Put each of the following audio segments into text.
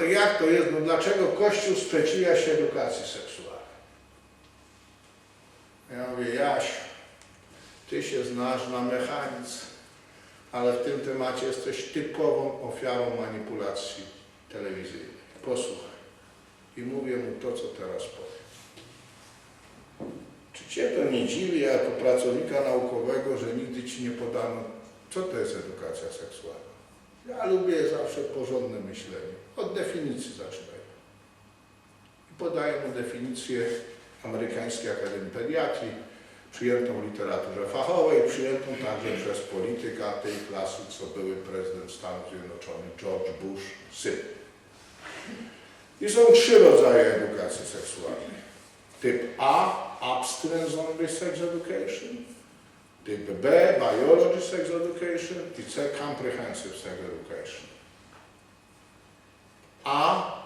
Antek, jak to jest? No dlaczego Kościół sprzeciwia się edukacji seksualnej? Ja mówię, Jaś, ty się znasz na mechanizm, ale w tym temacie jesteś typową ofiarą manipulacji telewizyjnej. Posłuchaj. I mówię mu to, co teraz powiem. Czy Cię to nie dziwi jako pracownika naukowego, że nigdy Ci nie podano, co to jest edukacja seksualna? Ja lubię zawsze porządne myślenie. Od definicji zaczynaj. I podaję mu definicję Amerykańskiej Akademii Pediatrii, przyjętą w literaturze fachowej, przyjętą także przez polityka tej klasy, co były prezydent Stanów Zjednoczonych George Bush, syn. I są trzy rodzaje edukacji seksualnej. Typ A, abstinence only sex education. Typ B, biology sex education. I C, comprehensive sex education. A,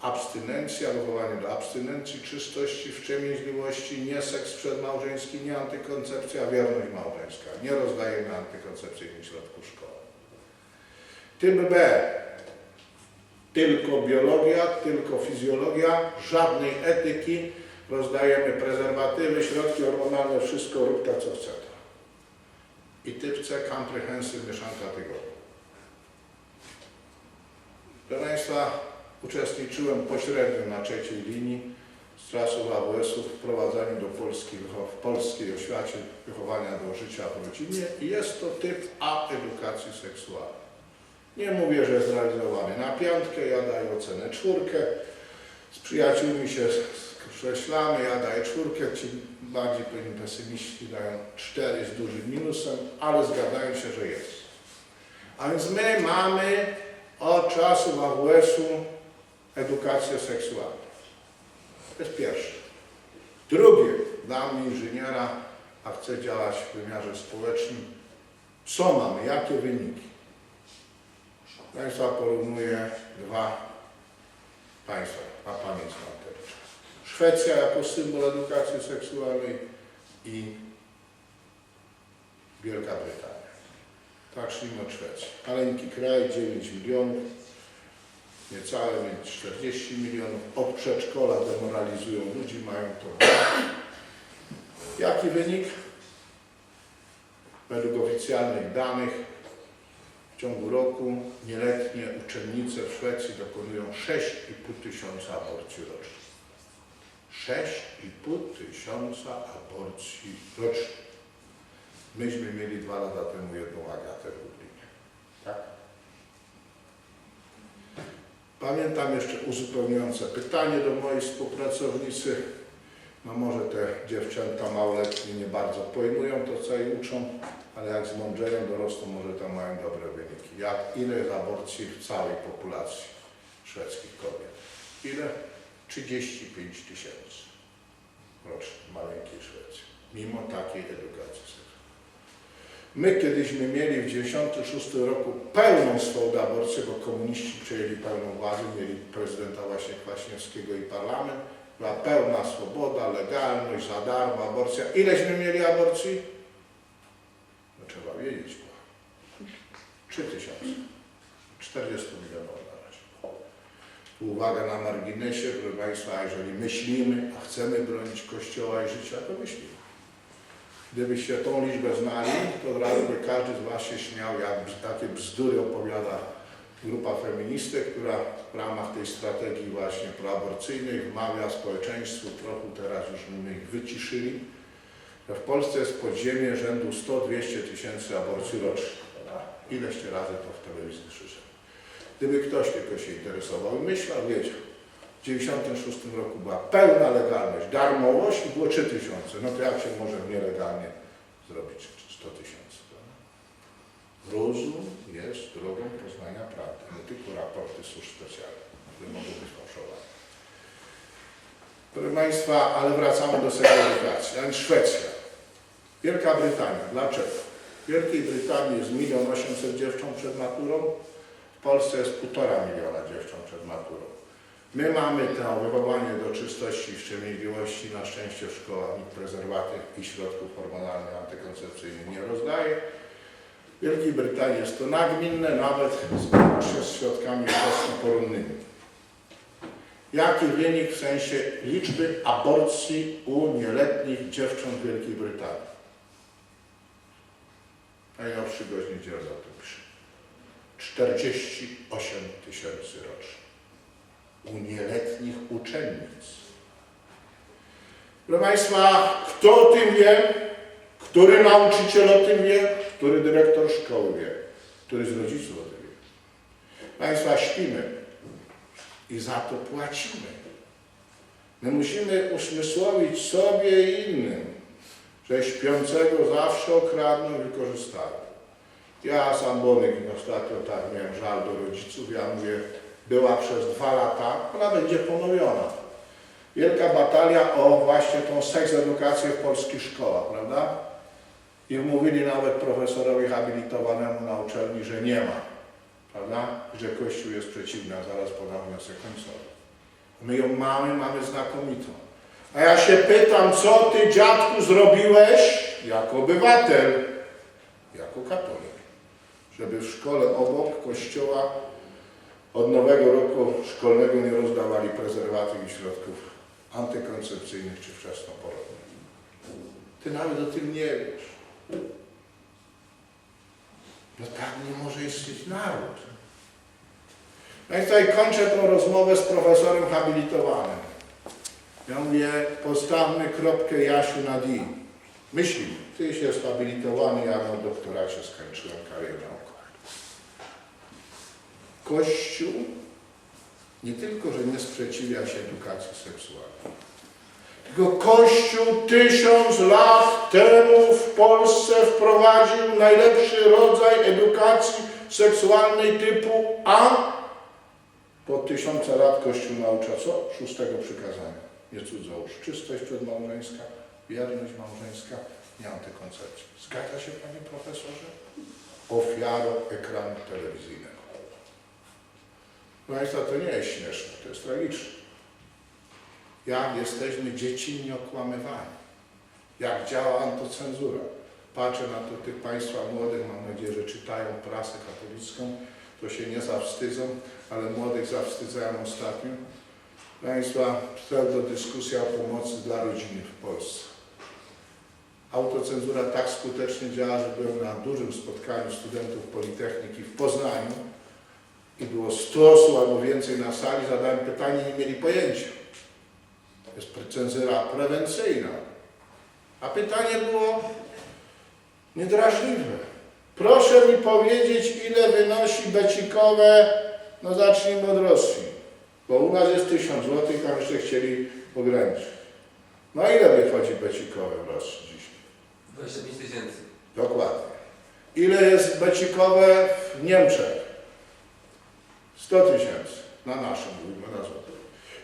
abstynencja, wychowanie do abstynencji, czystości, wstrzemięźliwości, nie seks przedmałżeński, nie antykoncepcja, wierność małżeńska. Nie rozdajemy antykoncepcyjnych środków szkoły. Typ B, tylko biologia, tylko fizjologia, żadnej etyki, rozdajemy prezerwatywy, środki hormonalne, wszystko rób tak, co chce. I typ C, comprehensive, mieszanka tygodnia. Proszę Państwa, uczestniczyłem pośrednio na trzeciej linii z czasów AWS-u w wprowadzaniu do Polski, w polskiej oświacie wychowania do życia w rodzinie i jest to typ A edukacji seksualnej. Nie mówię, że zrealizowany na piątkę, ja daję ocenę czwórkę. Z przyjaciółmi się skreślamy, ja daję czwórkę, ci bardziej pewni pesymiści dają cztery z dużym minusem, ale zgadzają się, że jest. A więc my mamy od czasów AWS-u edukację seksualną. To jest pierwsze. Drugie, dla mnie inżyniera, a chcę działać w wymiarze społecznym, co mamy, jakie wyniki? Państwa porównuję dwa państwa, na pamięć mam. Szwecja jako symbol edukacji seksualnej i Wielka Brytania. Tak, szlimy od Szwecji. Maleńki kraj, 9 milionów, niecałe, więc 40 milionów. Od przedszkola demoralizują ludzi, mają to. Jaki wynik? Według oficjalnych danych w ciągu roku nieletnie uczennice w Szwecji dokonują 6,5 tysiąca aborcji rocznie. 6,5 tysiąca aborcji rocznie. Myśmy mieli dwa lata temu jedną Agatę w Lublinie. Tak? Pamiętam jeszcze uzupełniające pytanie do mojej współpracownicy. No może te dziewczęta małoletnie nie bardzo pojmują to, co jej uczą, ale jak zmądrzeją, dorosną, może tam mają dobre wyniki. Jak, ile jest aborcji w całej populacji szwedzkich kobiet? Ile? 35 tysięcy rocznie w maleńkiej Szwecji, mimo takiej edukacji seksualnej. My kiedyśmy mieli w 1996 roku pełną swobodę aborcji, bo komuniści przejęli pełną władzę, mieli prezydenta właśnie Kwaśniewskiego i parlament. Była pełna swoboda, legalność, za darmo, aborcja. Ileśmy mieli aborcji? No trzeba wiedzieć. bo 3 tysiące. 40 milionów. Tu uwaga na marginesie, proszę Państwa, jeżeli myślimy, a chcemy bronić Kościoła i życia, to myślimy. Gdybyście tą liczbę znali, to od razu by każdy z Was się śmiał, jak takie bzdury opowiada grupa feministek, która w ramach tej strategii właśnie proaborcyjnej wmawia społeczeństwu, trochę teraz już my ich wyciszyli, że w Polsce jest podziemie rzędu 100-200 tysięcy aborcji rocznie. Ileście razy to w telewizji słyszałem. Gdyby ktoś tylko się interesował i myślał, wiedział, w 1996 roku była pełna legalność, darmowość i było 3 tysiące. No to jak się może nielegalnie zrobić 100 tysięcy? Rozum jest drogą poznania prawdy, nie tylko raporty służb specjalnych, które mogą być fałszowane. Proszę Państwa, ale wracamy do segregacji. A więc Szwecja, Wielka Brytania. Dlaczego? W Wielkiej Brytanii jest 1 800 dziewcząt przed maturą, w Polsce jest 1,5 miliona dziewcząt przed maturą. My mamy to wychowanie do czystości i wstrzemięźliwości, na szczęście w szkołach nikt prezerwatyw i środków hormonalnych antykoncepcyjnych nie rozdaje. W Wielkiej Brytanii jest to nagminne, nawet z środkami poronnymi. Jaki wynik w sensie liczby aborcji u nieletnich dziewcząt w Wielkiej Brytanii? Najnowszy gość niedziela to pisze. 48 tysięcy rocznie. U nieletnich uczennic. Proszę Państwa, kto o tym wie? Który nauczyciel o tym wie? Który dyrektor szkoły wie? Który z rodziców o tym wie? Państwa, śpimy i za to płacimy. My musimy uśmysłowić sobie i innym, że śpiącego zawsze okradną i wykorzystają. Ja sam Bonek ostatnio tak miałem żal do rodziców, ja mówię, była przez dwa lata, ona będzie ponowiona. Wielka batalia o właśnie tą seks edukację w polskich szkołach, prawda? I mówili nawet profesorowi habilitowanemu na uczelni, że nie ma, prawda? Że Kościół jest przeciwny, a zaraz podam wniosek końcowy. My ją mamy, mamy znakomitą. A ja się pytam, co ty dziadku zrobiłeś jako obywatel, żeby w szkole obok kościoła od nowego roku szkolnego nie rozdawali prezerwatyw i środków antykoncepcyjnych czy wczesnoporodnych. Ty nawet o tym nie wiesz. No tak nie może istnieć naród. No i tutaj kończę tą rozmowę z profesorem habilitowanym. Ja mówię, postawmy kropkę Jasiu na D. Myśli, ty się habilitowany, ja na doktoracie skończyłem karierę naukową. Kościół nie tylko, że nie sprzeciwia się edukacji seksualnej, tylko Kościół tysiąc lat temu w Polsce wprowadził najlepszy rodzaj edukacji seksualnej typu A. Po tysiące lat Kościół naucza co? Szóstego przykazania. Nie cudzołóż. Czystość przedmałżeńska, wierność małżeńska, nie antykoncepcja. Zgadza się Panie Profesorze? Ofiarą ekranu telewizyjnego. Proszę Państwa, to nie jest śmieszne, to jest tragiczne. Jak jesteśmy dziecinnie okłamywani. Jak działa antocenzura. Patrzę na to tych Państwa młodych, mam nadzieję, że czytają prasę katolicką, to się nie zawstydzą, ale młodych zawstydzają ostatnio. Państwa, pseudodyskusja o pomocy dla rodziny w Polsce. Autocenzura tak skutecznie działa, że byłem na dużym spotkaniu studentów Politechniki w Poznaniu i było 100 osób albo więcej na sali, zadałem pytanie, nie mieli pojęcia. To jest cenzura prewencyjna. A pytanie było niedrażliwe. Proszę mi powiedzieć, ile wynosi becikowe, no zacznijmy od Rosji, bo u nas jest 1000 zł, tam jeszcze chcieli ograniczyć. No ile wychodzi becikowe w Rosji dziś? 25 tysięcy. Dokładnie. Ile jest becikowe w Niemczech? 100 tysięcy. Na naszym mówimy na złoto.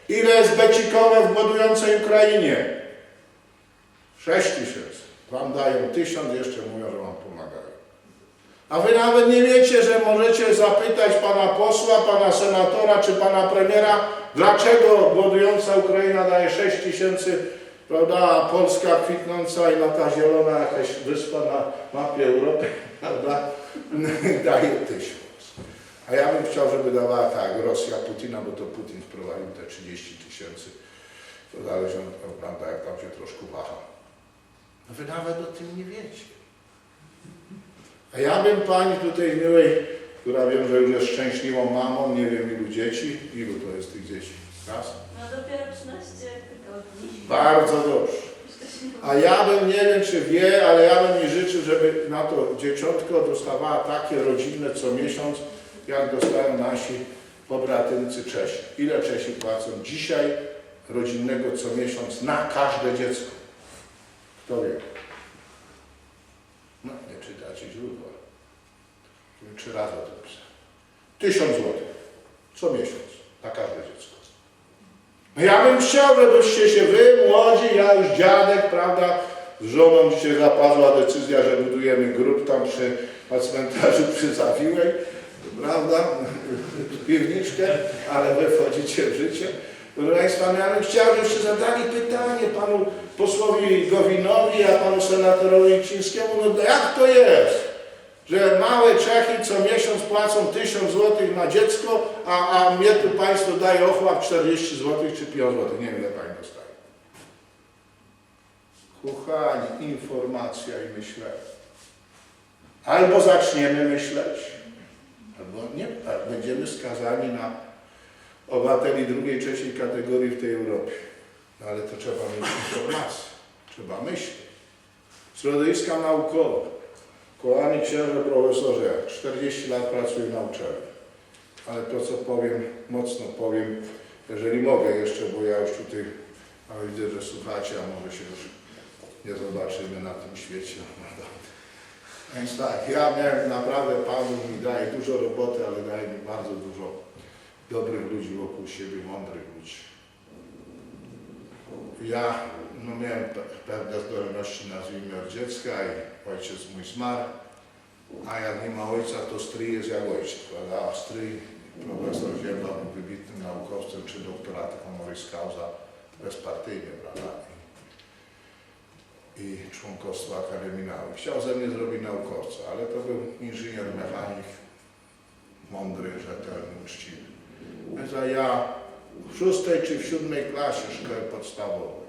Ile jest becikowe w głodującej Ukrainie? 6 tysięcy. Wam dają tysiąc, jeszcze mówią, że wam pomagają. A wy nawet nie wiecie, że możecie zapytać pana posła, pana senatora czy pana premiera, dlaczego głodująca Ukraina daje 6 tysięcy, prawda, Polska kwitnąca i na ta zielona jakaś wyspa na mapie Europy, prawda, daje tysiąc. A ja bym chciał, żeby dawała tak, Rosja Putina, bo to Putin wprowadził te 30 tysięcy. To zależy od, prawda, jak tam się troszkę waha. No wy nawet o tym nie wiecie. A ja bym pani tutaj miłej, która wiem, że już jest szczęśliwą mamą, nie wiem ilu dzieci, ilu to jest tych dzieci? Raz? No dopiero 13 tygodni. Bardzo dobrze. Nie A ja bym, nie wiem czy wie, ale ja bym mi życzył, żeby na to dzieciątko dostawała takie rodzinne co miesiąc, jak dostają nasi pobratymcy Czesi. Ile Czesi płacą dzisiaj rodzinnego co miesiąc na każde dziecko? Kto wie? No, nie czytacie źródła. Trzy razy o tym pisałem. Tysiąc złotych co miesiąc na każde dziecko. Ja bym chciał, żebyście się wy, młodzi, ja już dziadek, prawda, z żoną dzisiaj zapadła decyzja, że budujemy grób tam przy, na cmentarzu przy Zawiłej, prawda, piwniczkę, ale wy wchodzicie w życie. Proszę Państwa, no ja bym chciał, żebyście zadali pytanie panu posłowi Gowinowi, a panu senatorowi Cińskiemu, no jak to jest, Że małe Czechy co miesiąc płacą 1000 zł na dziecko, a, a mnie tu państwo daje ochłap 40 zł czy 5 zł. Nie wiem ile pani dostaje. Kochani, informacja i myślenie. Albo zaczniemy myśleć, albo nie, będziemy skazani na obywateli drugiej, trzeciej kategorii w tej Europie. No ale to trzeba mieć informacje, trzeba myśleć. Środowiska naukowe. Kochani księże profesorze, ja 40 lat pracuję na uczelni. Ale to, co powiem, mocno powiem, jeżeli mogę jeszcze, bo ja już tutaj ale widzę, że słuchacie, a może się już nie zobaczymy na tym świecie. Więc tak, ja miałem naprawdę, Pan mi daje dużo roboty, ale daje mi bardzo dużo dobrych ludzi wokół siebie, mądrych ludzi. Ja no, miałem pe- pewne zdolności, nazwijmy, od dziecka i ojciec mój zmarł, a jak nie ma ojca, to stryj jest jak ojciec, prawda? A stryj, profesor Ziemba był wybitnym naukowcem, czy doktoraty honoris causa, bezpartyjnie, prawda? I, i członkostwo Akademii Nauk. Chciał ze mnie zrobić naukowca, ale to był inżynier, mechanik, mądry, rzetelny, uczciwy. Więc ja w szóstej czy w siódmej klasie szkoły podstawowej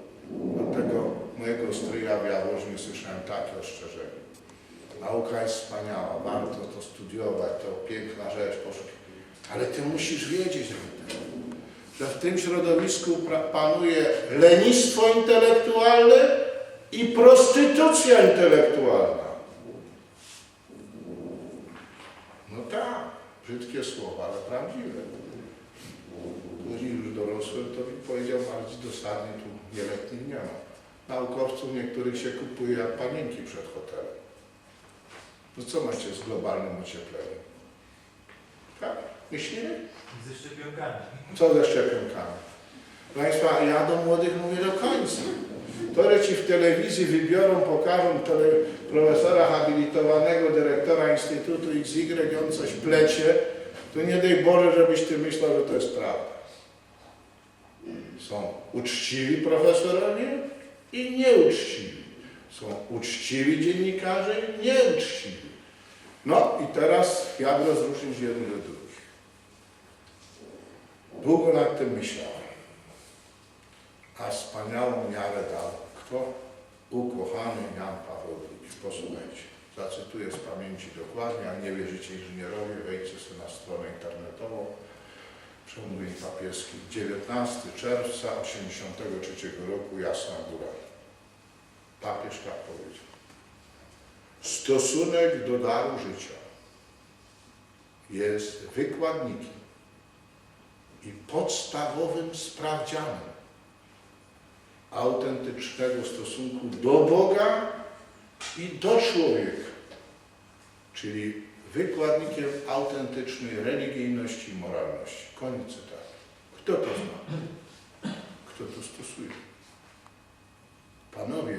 od tego mojego w Jaworznie słyszałem takie ostrzeżenie. Nauka jest wspaniała, warto to studiować, to piękna rzecz, poszukiwać. Ale ty musisz wiedzieć, że w tym środowisku panuje lenistwo intelektualne i prostytucja intelektualna. No tak, brzydkie słowa, ale prawdziwe. Później już dorosłem, to mi powiedział bardziej dosadnie, tu nieletnich nie ma. Naukowców niektórych się kupuje jak panienki przed hotelem. No co macie z globalnym ociepleniem? Tak? Myślimy? Ze szczepionkami. Co ze szczepionkami? Proszę Państwa, ja do młodych mówię do końca. To, ci w telewizji wybiorą, pokażą profesora habilitowanego, dyrektora Instytutu XY, on coś plecie, to nie daj Boże, żebyś ty myślał, że to jest prawda. Są uczciwi profesorowie i nieuczciwi. Są uczciwi dziennikarze i nieuczciwi. No i teraz jak rozróżnić jednych od drugich? Długo nad tym myślałem. A wspaniałą miarę dał kto? Ukochany Jan Paweł II. Posłuchajcie. Zacytuję z pamięci dokładnie, a nie wierzycie inżynierowi, wejdźcie sobie na stronę internetową przemówień papieskich. 19 czerwca 1983 roku, Jasna Góra. Papież tak powiedział. Stosunek do daru życia jest wykładnikiem i podstawowym sprawdzianem autentycznego stosunku do Boga i do człowieka, czyli wykładnikiem autentycznej religijności i moralności. Koniec cytatu. Kto to zna? Kto to stosuje? Panowie,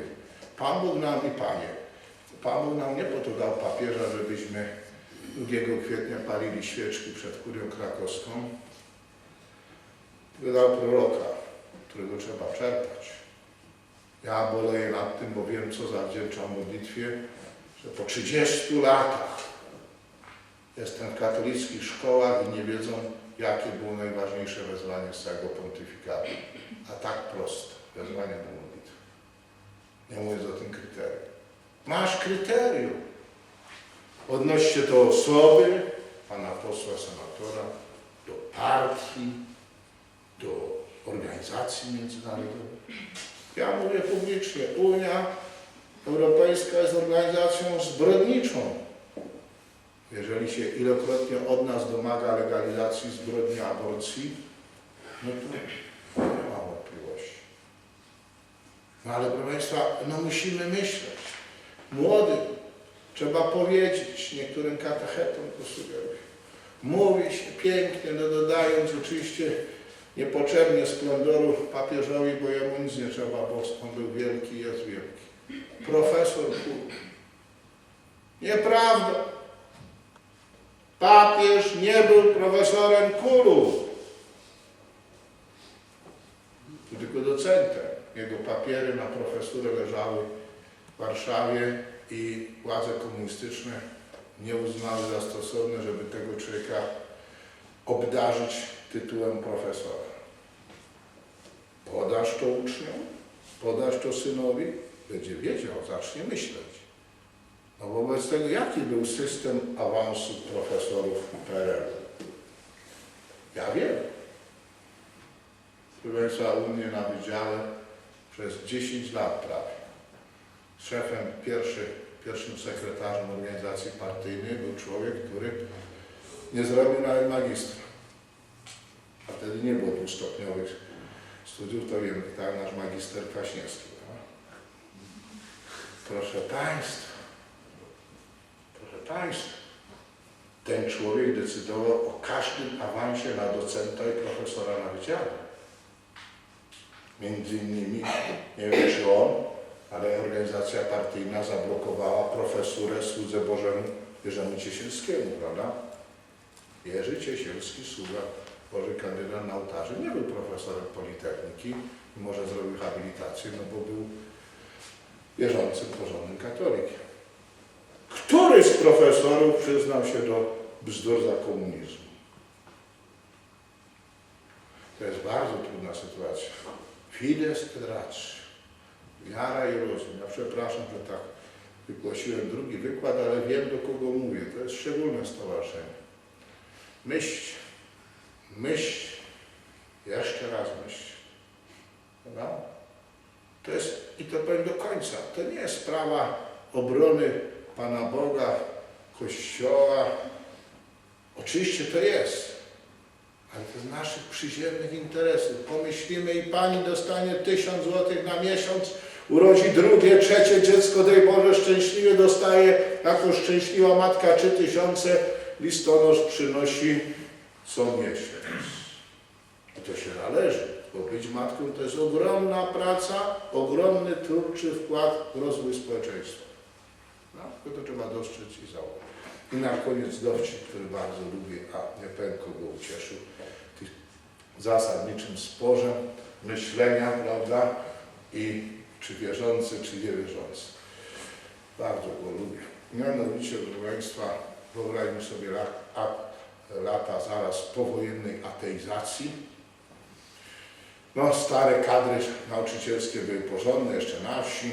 Pan Bóg nam i Panie, Pan Bóg nam nie po to dał papieża, żebyśmy 2 kwietnia palili świeczki przed kurią krakowską, wydał proroka, którego trzeba czerpać. Ja boleję nad tym, bo wiem, co zawdzięczam modlitwie, że po 30 latach jestem w katolickich szkołach i nie wiedzą, jakie było najważniejsze wezwanie z całego pontyfikatu. A tak proste, wezwanie do modlitwy. Nie mówiąc o tym kryterium. Masz kryterium. Odnosi się do osoby, pana posła, senatora, do partii, do organizacji międzynarodowych. Ja mówię publicznie, Unia Europejska jest organizacją zbrodniczą. Jeżeli się ilokrotnie od nas domaga legalizacji zbrodni aborcji, no to nie ma wątpliwości. No ale proszę Państwa, no musimy myśleć. Młodym trzeba powiedzieć, niektórym katechetom to sugeruję. Mówi się pięknie, no dodając oczywiście niepotrzebnie splendoru papieżowi, bo jemu nic nie trzeba, bo on był wielki i jest wielki. Profesor Kul. Nieprawda. Papież nie był profesorem Kulu, tylko docentem. Jego papiery na profesurę leżały w Warszawie i władze komunistyczne nie uznały za stosowne, żeby tego człowieka obdarzyć tytułem profesora. Podasz to uczniom, podasz to synowi, będzie wiedział, zacznie myśleć. No wobec tego, jaki był system awansu profesorów PRL? Ja wiem. Państwa, u mnie na wydziale przez 10 lat prawie. Szefem pierwszy, pierwszym sekretarzem organizacji partyjnej był człowiek, który nie zrobił nawet magistra. A wtedy nie było dwustopniowych studiów, to wiem, tak nasz magister Kwaśniewski. No. Proszę Państwa, Państwa, ten człowiek decydował o każdym awansie na docenta i profesora na wydziale. Między innymi, nie wiem czy on, ale organizacja partyjna zablokowała profesurę słudze Bożemu Jerzemu Ciesielskiemu, prawda? Jerzy Ciesielski, sługa Boży kandydat na ołtarze, nie był profesorem Politechniki, mimo że zrobił habilitację, no bo był wierzącym, porządnym katolikiem. Który z profesorów przyznał się do bzdur za komunizmu? To jest bardzo trudna sytuacja. Fides et ratio. Wiara i rozum. Ja przepraszam, że tak wygłosiłem drugi wykład, ale wiem do kogo mówię. To jest szczególne stowarzyszenie. Myśl, myśl, jeszcze raz myśl. Prawda? To jest, i to powiem do końca, to nie jest sprawa obrony Pana Boga, Kościoła. Oczywiście to jest, ale to z naszych przyziemnych interesów. Pomyślimy i Pani dostanie tysiąc złotych na miesiąc, urodzi drugie, trzecie dziecko, daj Boże, szczęśliwie dostaje, jako szczęśliwa matka, trzy tysiące, listonosz przynosi co miesiąc. I to się należy, bo być matką to jest ogromna praca, ogromny twórczy wkład w rozwój społeczeństwa. No, tylko to trzeba dostrzec i założyć. I na koniec dowcip, który bardzo lubię, a nie pęko go ucieszył, w tym zasadniczym sporze myślenia, prawda, i czy wierzący, czy niewierzący. Bardzo go lubię. Mianowicie, proszę Państwa, wyobraźmy sobie lata zaraz powojennej ateizacji. No, stare kadry nauczycielskie były porządne, jeszcze na wsi.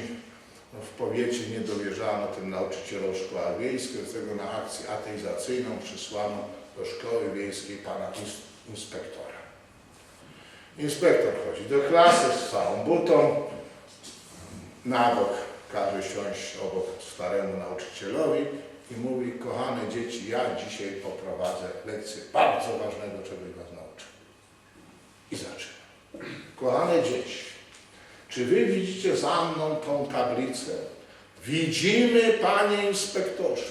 No, w powiecie nie dowierzano tym nauczycielom szkoły wiejskiej, dlatego na akcję ateizacyjną przysłano do szkoły wiejskiej pana ins- inspektora. Inspektor chodzi do klasy z całą butą, na bok każe siąść obok staremu nauczycielowi i mówi, kochane dzieci, ja dzisiaj poprowadzę lekcję bardzo ważnego, czegoś was nauczę. I zaczyna. Kochane dzieci, czy wy widzicie za mną tą tablicę? Widzimy, panie inspektorze.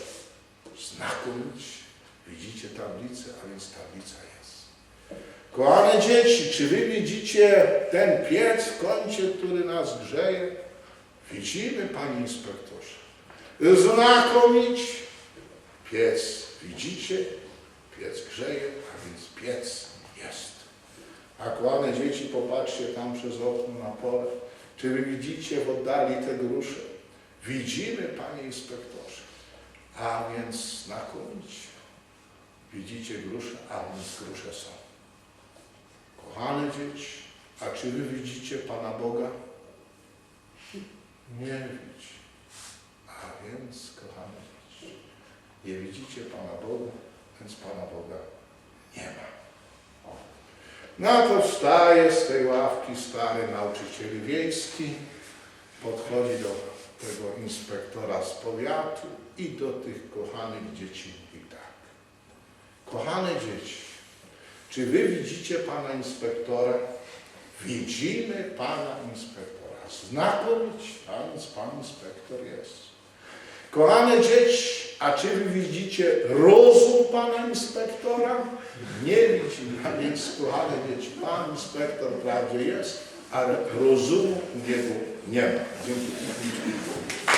Znakomicie. Widzicie tablicę, a więc tablica jest. Kochane dzieci, czy wy widzicie ten piec w kącie, który nas grzeje? Widzimy, panie inspektorze. Znakomicie. Piec widzicie? Piec grzeje, a więc piec jest. A kochane dzieci, popatrzcie tam przez okno na pole. Czy wy widzicie w oddali te grusze? Widzimy, panie inspektorze. A więc znakomicie. Widzicie grusze, a więc grusze są. Kochane dzieci, a czy wy widzicie Pana Boga? Nie widzi. A więc, kochane dzieci, nie widzicie Pana Boga, więc Pana Boga nie ma. No to wstaje z tej ławki stary nauczyciel wiejski, podchodzi do tego inspektora z powiatu i do tych kochanych dzieci mówi tak. Kochane dzieci, czy wy widzicie pana inspektora? Widzimy pana inspektora. Znakomicie, więc pan inspektor jest. Kochane dzieci, a czy wy widzicie rozum pana inspektora? Nie widzimy, a więc kochane dzieci, pan inspektor wprawdzie jest, ale rozumu u niego nie ma. Dziękuję.